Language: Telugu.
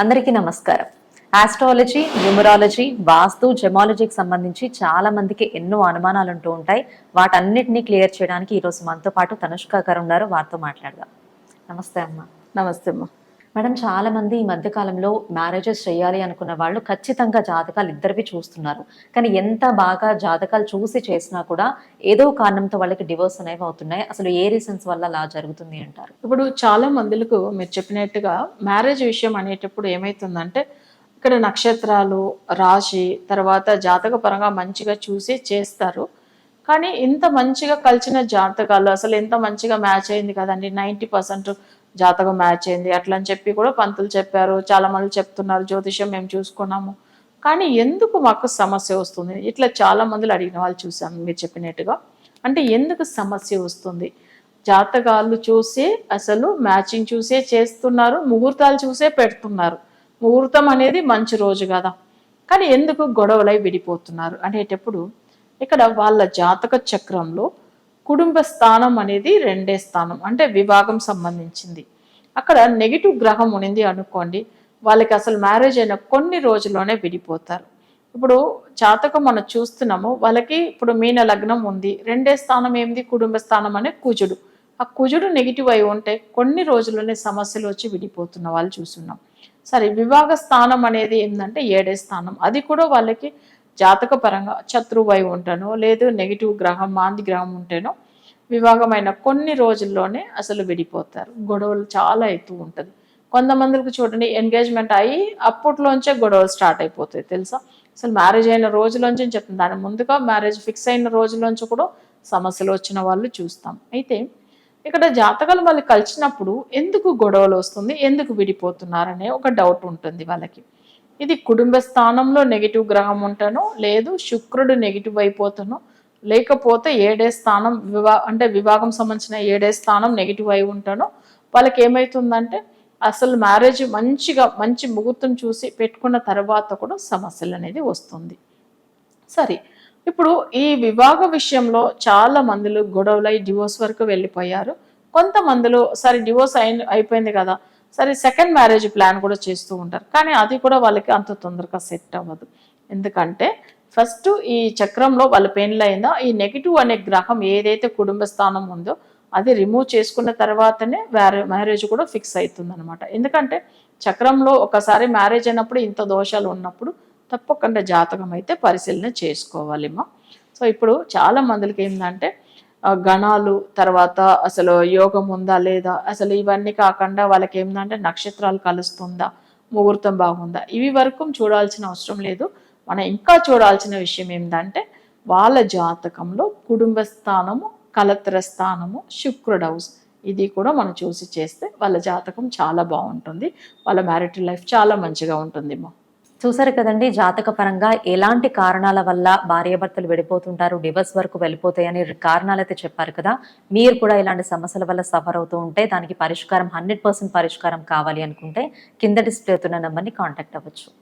అందరికీ నమస్కారం. ఆస్ట్రాలజీ న్యూమరాలజీ వాస్తు జెమాలజీకి సంబంధించి చాలా మందికి ఎన్నో అనుమానాలు ఉంటూ ఉంటాయి. వాటన్నిటినీ క్లియర్ చేయడానికి ఈరోజు మనతో పాటు తనుష్క గారు ఉన్నారు. వారితో మాట్లాడదాం. నమస్తే అమ్మ. నమస్తే అమ్మా. మేడం చాలా మంది ఈ మధ్య కాలంలో మ్యారేజెస్ చేయాలి అనుకున్న వాళ్ళు ఖచ్చితంగా జాతకాలు ఇద్దరివి చూస్తున్నారు. కానీ ఎంత బాగా జాతకాలు చూసి చేసినా కూడా ఏదో కారణంతో వాళ్ళకి డివోర్స్ అనేవి అవుతున్నాయి. అసలు ఏ రీజన్స్ వల్ల అలా జరుగుతుంది అంటారు? ఇప్పుడు చాలా మందులకు మీరు చెప్పినట్టుగా మ్యారేజ్ విషయం అనేటప్పుడు ఏమవుతుందంటే ఇక్కడ నక్షత్రాలు రాశి తర్వాత జాతక పరంగా మంచిగా చూసి చేస్తారు. కానీ ఇంత మంచిగా కలిసిన జాతకాలు అసలు ఎంత మంచిగా మ్యాచ్ అయింది కదండి నైంటీ పర్సెంట్ జాతకం మ్యాచ్ అయింది అట్లా అని చెప్పి కూడా పంతులు చెప్పారు చాలా మంది చెప్తున్నారు జ్యోతిష్యం మేము చూసుకున్నాము. కానీ ఎందుకు మాకు సమస్య వస్తుంది? ఇట్లా చాలా మందిని అడిగిన వాళ్ళు చూసాము మీరు చెప్పినట్టుగా. అంటే ఎందుకు సమస్య వస్తుంది? జాతకాలు చూసే అసలు మ్యాచింగ్ చూసే చేస్తున్నారు ముహూర్తాలు చూసే పెడుతున్నారు. ముహూర్తం అనేది మంచి రోజు కదా. కానీ ఎందుకు గొడవలై విడిపోతున్నారు? అనేటప్పుడు ఇక్కడ వాళ్ళ జాతక చక్రంలో కుటుంబ స్థానం అనేది రెండే స్థానం అంటే విభాగం సంబంధించింది. అక్కడ నెగిటివ్ గ్రహం ఉనింది అనుకోండి వాళ్ళకి అసలు మ్యారేజ్ అయిన కొన్ని రోజుల్లోనే విడిపోతారు. ఇప్పుడు జాతకం మనం చూస్తున్నాము వాళ్ళకి ఇప్పుడు మీన లగ్నం ఉంది రెండే స్థానం ఏంది కుటుంబ స్థానం అనే కుజుడు. ఆ కుజుడు నెగిటివ్ అయి ఉంటే కొన్ని రోజుల్లోనే సమస్యలు వచ్చి విడిపోతున్న వాళ్ళు చూస్తున్నాం. సరే వివాహ స్థానం అనేది ఏంటంటే ఏడే స్థానం. అది కూడా వాళ్ళకి జాతక పరంగా శత్రువై ఉంటానో లేదు నెగిటివ్ గ్రహం మాంది గ్రహం ఉంటేనో వివాహమైన కొన్ని రోజుల్లోనే అసలు విడిపోతారు. గొడవలు చాలా ఎక్కువ ఉంటుంది. కొంతమందికి చూడండి ఎంగేజ్మెంట్ అయ్యి అప్పట్లోంచే గొడవలు స్టార్ట్ అయిపోతాయి తెలుసా? అసలు మ్యారేజ్ అయిన రోజులోంచి చెప్తుంది దాని ముందుగా మ్యారేజ్ ఫిక్స్ అయిన రోజులోంచి కూడా సమస్యలు వచ్చిన వాళ్ళు చూస్తాం. అయితే ఇక్కడ జాతకాలు వాళ్ళు కలిసినప్పుడు ఎందుకు గొడవలు వస్తుంది ఎందుకు విడిపోతున్నారనే ఒక డౌట్ ఉంటుంది వాళ్ళకి. ఇది కుటుంబ స్థానంలో నెగిటివ్ గ్రహం ఉంటానో లేదు శుక్రుడు నెగిటివ్ అయిపోతానో లేకపోతే ఏడే స్థానం వివా అంటే వివాహం సంబంధించిన ఏడే స్థానం నెగిటివ్ అయి ఉంటానో వాళ్ళకి ఏమవుతుందంటే అసలు మ్యారేజ్ మంచిగా మంచి ముహూర్తం చూసి పెట్టుకున్న తర్వాత కూడా సమస్యలు అనేది వస్తుంది. సరే ఇప్పుడు ఈ వివాహ విషయంలో చాలా మందులు గొడవలై డివోర్స్ వరకు వెళ్ళిపోయారు. కొంతమందిలో సరే డివోర్స్ అయి అయిపోయింది కదా సరే సెకండ్ మ్యారేజ్ ప్లాన్ కూడా చేస్తూ ఉంటారు. కానీ అది కూడా వాళ్ళకి అంత తొందరగా సెట్ అవ్వదు. ఎందుకంటే ఫస్ట్ ఈ చక్రంలో వాళ్ళ పెళ్ళయిందా ఈ నెగిటివ్ అనే గ్రహం ఏదైతే కుటుంబ స్థానం ఉందో అది రిమూవ్ చేసుకున్న తర్వాతనే మ్యారేజ్ కూడా ఫిక్స్ అవుతుంది అనమాట ఎందుకంటే చక్రంలో ఒకసారి మ్యారేజ్ అయినప్పుడు ఇంత దోషాలు ఉన్నప్పుడు తప్పకుండా జాతకం అయితే పరిశీలన చేసుకోవాలిమ్మా. సో ఇప్పుడు చాలా మందికి ఏంటంటే గణాలు తర్వాత అసలు యోగం ఉందా లేదా? అసలు ఇవన్నీ కాకుండా వాళ్ళకి ఏంటంటే నక్షత్రాలు కలుస్తుందా? ముహూర్తం బాగుందా? ఇవి వరకు చూడాల్సిన అవసరం లేదు. మనం ఇంకా చూడాల్సిన విషయం ఏంటంటే వాళ్ళ జాతకంలో కుటుంబ స్థానము కలత్ర స్థానము శుక్రుడు హౌస్. ఇది కూడా మనం చూసి చేస్తే వాళ్ళ జాతకం చాలా బాగుంటుంది. వాళ్ళ మ్యారిటల్ లైఫ్ చాలా మంచిగా ఉంటుంది. మా చూసారు కదండి జాతక పరంగా ఎలాంటి కారణాల వల్ల భార్యాభర్తలు విడిపోతుంటారు డివర్స్ వరకు వెళ్ళిపోతాయని కారణాలైతే కారణాలు అయితే చెప్పారు కదా. మీరు కూడా ఇలాంటి సమస్యల వల్ల సఫర్ అవుతూ ఉంటే దానికి పరిష్కారం హండ్రెడ్ పరిష్కారం కావాలి అనుకుంటే కింద డిస్ప్లే అవుతున్న నెంబర్ని కాంటాక్ట్ అవ్వచ్చు.